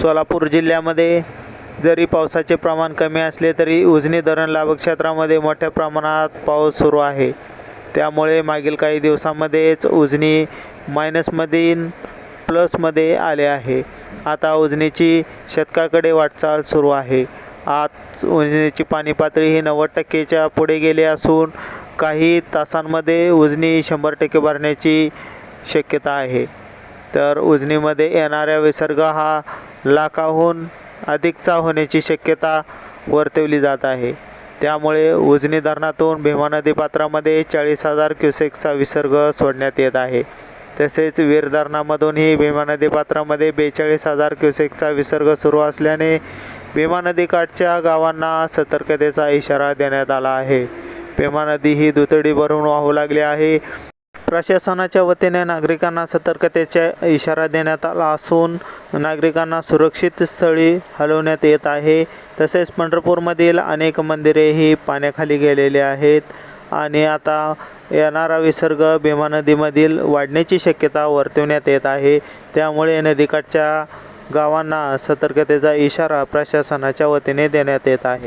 सोलापूर जिल्ह्यामध्ये जरी पावसाचे प्रमाण कमी असले तरी उजनी धरण लाभक क्षेत्रामध्ये मोठ्या प्रमाणात पाऊस सुरू आहे. त्यामुळे मागील काही दिवसामध्येच उजनी मायनसमधील प्लसमध्ये आले आहे. आता उजनीची शतकाकडे वाटचाल सुरू आहे. आज उजनीची पाणी पातळी ही नव्वद टक्केच्या पुढे गेली असून काही तासांमध्ये उजनी शंभर टक्के भरण्याची शक्यता आहे. तर उजनीमध्ये येणाऱ्या विसर्ग हा लाखाहून अधिकचा होण्याची शक्यता वर्तवली जात आहे. त्यामुळे उजनी धरणातून भीमा नदीपात्रामध्ये चाळीस हजार क्युसेकचा विसर्ग सोडण्यात येत आहे. तसेच वीर धरणामधूनही भीमा नदीपात्रामध्ये बेचाळीस हजार क्युसेकचा विसर्ग सुरू असल्याने भीमा नदीकाठच्या गावांना सतर्कतेचा इशारा देण्यात आला आहे. भीमा नदी ही दुतडी भरून वाहू लागली आहे. प्रशासनाच्या वतीने नागरिकांना सतर्कतेचा इशारा देण्यात आला असून नागरिकांना सुरक्षित स्थळी हलवण्यात येत आहे. तसेच पंढरपूरमधील अनेक मंदिरेही पाण्याखाली गेलेली आहेत आणि आता येणारा विसर्ग भीमा नदीमधील वाढण्याची शक्यता वर्तवण्यात येत आहे. त्यामुळे नदीकाठच्या गावांना सतर्कतेचा इशारा प्रशासनाच्या वतीने देण्यात येत आहे.